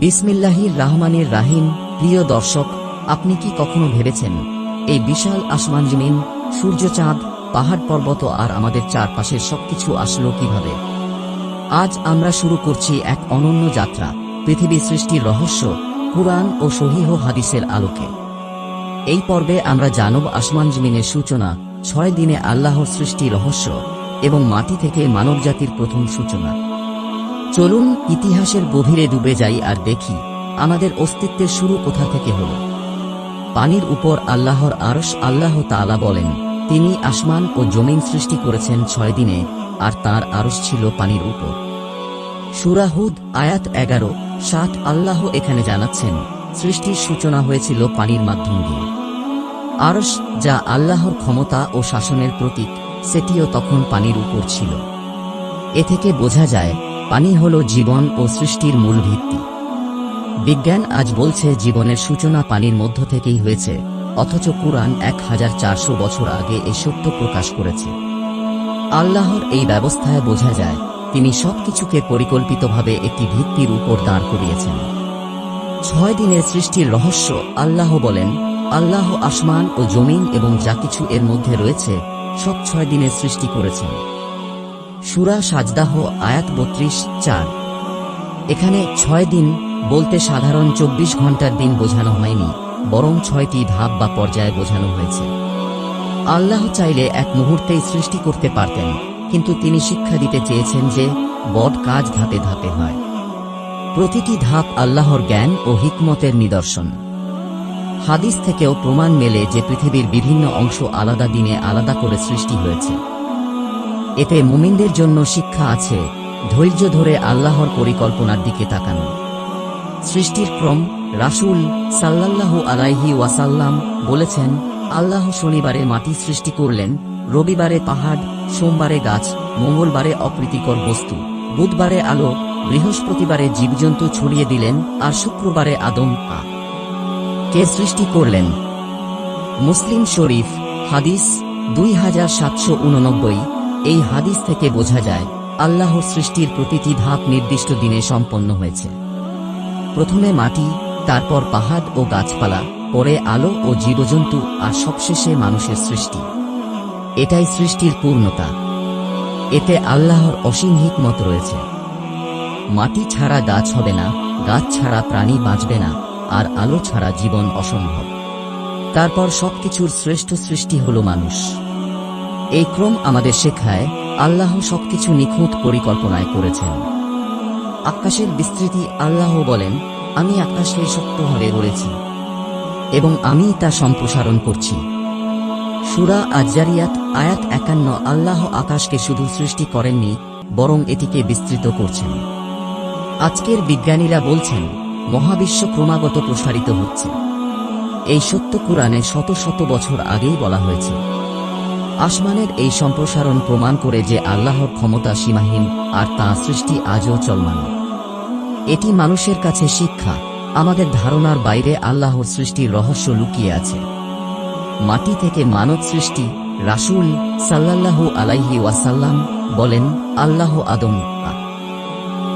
বিসমিল্লাহির রহমানির রাহিম, প্রিয় দর্শক, আপনি কি কখনো ভেবেছেন, এই বিশাল আসমান জমিন সূর্য চাঁদ পাহাড় পর্বত আর আমাদের চারপাশের সবকিছু আসলো কীভাবে? আজ আমরা শুরু করছি এক অনন্য যাত্রা, পৃথিবী সৃষ্টির রহস্য, কুরআন ও সহিহ হাদিসের আলোকে। এই পর্বে আমরা জানব আসমান জমিনের সূচনা, ছয় দিনে আল্লাহর সৃষ্টি রহস্য এবং মাটি থেকে মানবজাতির প্রথম সূচনা। চলুন ইতিহাসের গভীরে ডুবে যাই আর দেখি আমাদের অস্তিত্বের শুরু কোথা থেকে হল। পানির উপর আল্লাহর আরশ আল্লাহ তাআলা বলেন, তিনি আসমান ও জমিন সৃষ্টি করেছেন ছয় দিনে, আর তার আরশ ছিল পানির উপর। সুরাহুদ আয়াত এগারো, সাত আল্লাহ এখানে জানাচ্ছেন, সৃষ্টির সূচনা হয়েছিল পানির মাধ্যম দিয়ে। আরশ যা আল্লাহর ক্ষমতা ও শাসনের প্রতীক, সেটিও তখন পানির উপর ছিল। এ থেকে বোঝা যায় পানি হল জীবন ও সৃষ্টির মূল ভিত্তি। বিজ্ঞান আজ বলছে জীবনের সূচনা পানির মধ্য থেকেই হয়েছে, অথচ কুরআন এক হাজার চারশো বছর আগে এই সত্য প্রকাশ করেছে। আল্লাহর এই ব্যবস্থায় বোঝা যায়, তিনি সবকিছুকে পরিকল্পিতভাবে একটি ভিত্তির উপর দাঁড় করিয়েছেন। ছয় দিনের সৃষ্টির রহস্য আল্লাহ বলেন, আল্লাহ আসমান ও জমিন এবং যা কিছু এর মধ্যে রয়েছে, সব ছয় দিনের সৃষ্টি করেছেন। সুরা সাজদাহ আয়াত বত্রিশ চার। এখানে ছয় দিন বলতে সাধারণ চব্বিশ ঘণ্টার দিন বোঝানো হয়নি, বরং ছয়টি ধাপ বা পর্যায়ে বোঝানো হয়েছে। আল্লাহ চাইলে এক মুহূর্তেই সৃষ্টি করতে পারতেন, কিন্তু তিনি শিক্ষা দিতে চেয়েছেন যে বড কাজ ধাপে ধাপে হয়। প্রতিটি ধাপ আল্লাহর জ্ঞান ও হিকমতের নিদর্শন। হাদিস থেকেও প্রমাণ মেলে যে পৃথিবীর বিভিন্ন অংশ আলাদা দিনে আলাদা করে সৃষ্টি হয়েছে। এতে মুমিনদের জন্য শিক্ষা আছে, ধৈর্য ধরে আল্লাহর পরিকল্পনার দিকে তাকানো। সৃষ্টির ক্রম, রাসূল সাল্লাল্লাহু আলাইহি ওয়াসাল্লাম বলেছেন, আল্লাহ শনিবারে মাটি সৃষ্টি করলেন, রবিবারে পাহাড়, সোমবারে গাছ, মঙ্গলবারে অপ্রীতিকর বস্তু, বুধবারে আলো, বৃহস্পতিবারে জীবজন্তু ছড়িয়ে দিলেন, আর শুক্রবারে আদম, আ। কে সৃষ্টি করলেন? মুসলিম শরীফ, হাদিস দুই হাজার সাতশো উননব্বই। এই হাদিস থেকে বোঝা যায় আল্লাহর সৃষ্টির প্রতিটি ধাপ নির্দিষ্ট দিনে সম্পন্ন হয়েছে। প্রথমে মাটি, তারপর পাহাড় ও গাছপালা, পরে আলো ও জীবজন্তু আর সবশেষে মানুষের সৃষ্টি। এটাই সৃষ্টির পূর্ণতা। এতে আল্লাহর অসীম হিকমত রয়েছে। মাটি ছাড়া গাছ হবে না, গাছ ছাড়া প্রাণী বাঁচবে না, আর আলো ছাড়া জীবন অসম্ভব। তারপর সবকিছুর শ্রেষ্ঠ সৃষ্টি হল মানুষ। এই ক্রম আমাদের শেখায়, আল্লাহ সবকিছু নিখুঁত পরিকল্পনায় করেছেন। আকাশের বিস্তৃতি আল্লাহ বলেন, আমি আকাশকে শক্তভাবে গড়েছি এবং আমি তা সম্প্রসারণ করছি। সুরা আজারিয়াত আয়াত একান্ন, আল্লাহ আকাশকে শুধু সৃষ্টি করেননি, বরং এটিকে বিস্তৃত করছেন। আজকের বিজ্ঞানীরা বলছেন, মহাবিশ্ব ক্রমাগত প্রসারিত হচ্ছে। এই সত্য কোরআনে শত শত বছর আগেই বলা হয়েছে। আসমানের এই সম্প্রসারণ প্রমাণ করে যে আল্লাহর ক্ষমতা সীমাহীন, আর তা সৃষ্টি আজও চলমান। এটি মানুষের কাছে শিক্ষা, আমাদের ধারণার বাইরে আল্লাহর সৃষ্টির রহস্য লুকিয়ে আছে। মাটি থেকে মানব সৃষ্টি, রাসূল সাল্লাল্লাহু আলাইহি ওয়াসাল্লাম বলেন, আল্লাহ আদম।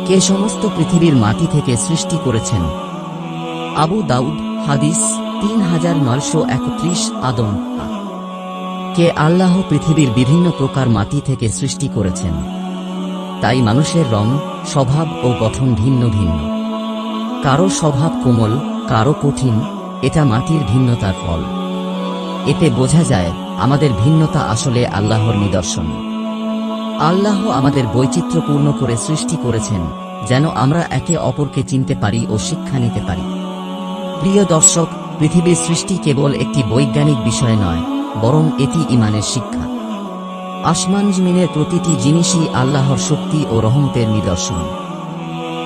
কে সমস্ত পৃথিবীর মাটি থেকে সৃষ্টি করেছেন? আবু দাউদ, হাদিস তিন হাজার নয়শো একত্রিশ, আদম। আ- কে আল্লাহ পৃথিবীর বিভিন্ন প্রকার মাটি থেকে সৃষ্টি করেছেন। তাই মানুষের রং, স্বভাব ও গঠন ভিন্ন ভিন্ন। কারও স্বভাব কোমল, কারও কঠিন, এটা মাটির ভিন্নতার ফল। এতে বোঝা যায়, আমাদের ভিন্নতা আসলে আল্লাহর নিদর্শন। আল্লাহ আমাদের বৈচিত্র্যপূর্ণ করে সৃষ্টি করেছেন, যেন আমরা একে অপরকে চিনতে পারি ও শিক্ষা নিতে পারি। প্রিয় দর্শক, পৃথিবীর সৃষ্টি কেবল একটি বৈজ্ঞানিক বিষয় নয় বরং এটি ইমানের শিক্ষা। আসমান জমিনের প্রতিটি জিনিসই আল্লাহর শক্তি ও রহমতের নিদর্শন।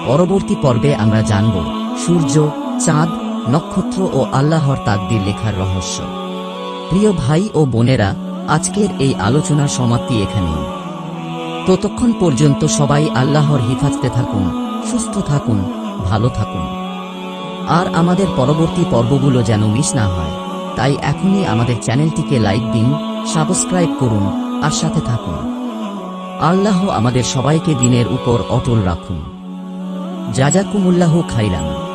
পরবর্তী পর্বে আমরা জানব সূর্য, চাঁদ, নক্ষত্র ও আল্লাহর তাকদির লেখার রহস্য। প্রিয় ভাই ও বোনেরা, আজকের এই আলোচনার সমাপ্তি এখানেই। ততক্ষণ পর্যন্ত সবাই আল্লাহর হিফাজতে থাকুন, সুস্থ থাকুন, ভালো থাকুন। আর আমাদের পরবর্তী পর্বগুলো যেন মিস না হয়। তাই এখনই আমাদের চ্যানেলটিকে লাইক দিন, সাবস্ক্রাইব করুন, আর সাথে থাকুন। আল্লাহ আমাদের সবাইকে দিনের উপর অটল রাখুন। যা যা কুমুল্লাহ খাইরান।